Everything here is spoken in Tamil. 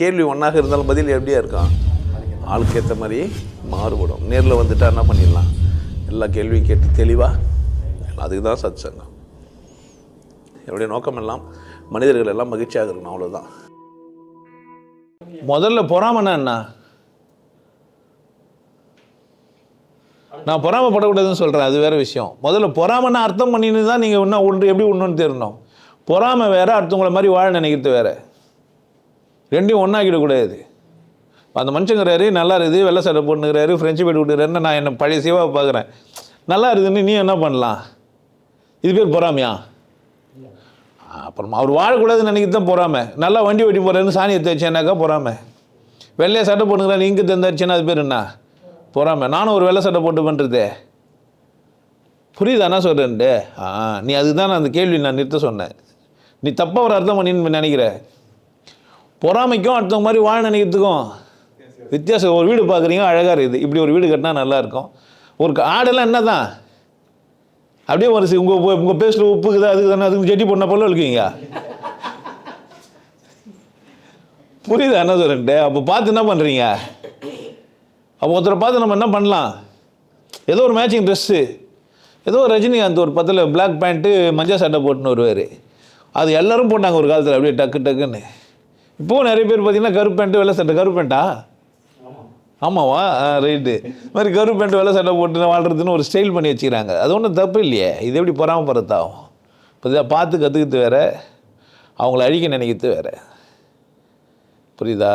கேள்வி ஒன்றாக இருந்தாலும் பதில் எப்படியா இருக்கான் ஆளுக்கு ஏற்ற மாதிரி மாறுபடும். நேரில் வந்துட்டா என்ன பண்ணிடலாம்? எல்லா கேள்வியும் கேட்டு தெளிவாக அதுக்கு தான் சத் சங்கம் என்னுடைய நோக்கம் எல்லாம் மனிதர்கள் எல்லாம் மகிழ்ச்சியாக இருக்கணும் அவ்வளோதான் முதல்ல பொறாமன்னா என்ன? நான் பொறாமப்படக்கூடாதுன்னு சொல்கிறேன் அது வேற விஷயம். முதல்ல பொறாமன்னா அர்த்தம் பண்ணின்னு தான் நீங்கள் இன்னும் ஒன்று எப்படி ஒன்றுன்னு தெரியணும் பொறாமை வேற அடுத்தவங்கள மாதிரி வாழ நினைக்கிறது வேறு. ரெண்டையும் ஒன்றாக்கிடக்கூடாது அந்த மனுஷங்கிறாரு நல்லா இருக்குது வெள்ளை சட்டை போட்டுக்கிறாரு ஃப்ரெஞ்சு போய்ட்டு விட்டுறாருன்னு நான் என்ன பழைய சேவாக பார்க்குறேன். நல்லா இருக்குதுன்னு நீ என்ன பண்ணலாம்? இது பேர் பொறாமையா? அப்புறமா அவர் வாழக்கூடாதுன்னு நினைக்கிறது தான் பொறாமை. நல்லா வண்டி ஓட்டி போகிறேன்னு சாணியை தேய்ச்சேனாக்கா பொறாமை? வெள்ளையை சட்டை போட்டுக்கிறேன் இங்கு தந்தாச்சுன்னா அது பேர் என்ன? பொறாமை. நானும் ஒரு வெள்ளை சட்டை போட்டு பண்ணுறதே புரியுதா என்ன சொல்கிறேன்ட்டு ஆ நீ அதுதான் நான் அந்த கேள்வி நான் நிறுத்த சொன்னேன். நீ தப்பாக ஒரு அர்த்தம் பண்ணின்னு நினைக்கிற. பொறாமைக்கும் அடுத்தவங்க மாதிரி வாழ நினைக்கிறதுக்கும் வித்தியாசம். ஒரு வீடு பார்க்குறீங்க அழகாக இருக்குது. இப்படி ஒரு வீடு கட்டினா நல்லாயிருக்கும் ஒரு ஆடெல்லாம் என்ன தான் அப்படியே ஒரு உங்கள் உங்கள் பேஸ்ட்டில் உப்புக்குதா அதுக்கு தானே அதுக்கு ஜெட்டி போன போல இருக்கீங்க. புரியுதா என்ன சொல்றேன்ட்டு? அப்போ பார்த்து என்ன பண்ணுறீங்க அப்போ ஒருத்தரை பார்த்து நம்ம என்ன பண்ணலாம்? ஏதோ ஒரு மேட்சிங் ட்ரெஸ்ஸு ஏதோ ஒரு ரஜினிகாந்த் ஒரு பத்தில் பிளாக் பேண்ட்டு மஞ்சள் சட்டை போட்டுன்னு வருவார். அது எல்லோரும் போட்டாங்க ஒரு காலத்தில் அப்படியே டக்கு டக்குன்னு. இப்போவும் நிறைய பேர் பார்த்தீங்கன்னா கருப்பு பேண்ட்டு வெள்ளை சட்டை. கருப்பு பேண்ட்டா ஆமாவா? ரைட்டு இது மாதிரி கருப்பு பேண்ட் வெள்ளை சட்டை போட்டு வாழ்றதுன்னு ஒரு ஸ்டைல் பண்ணி வச்சுக்கிறாங்க. அது ஒன்றும் தப்பு இல்லையே. இது எப்படி பொறாமப்படுறதாகும் இப்போ இதை பார்த்து கற்றுக்கிறது வேற. அவங்கள அழிக்க நினைக்கிறது வேற. புரியுதா?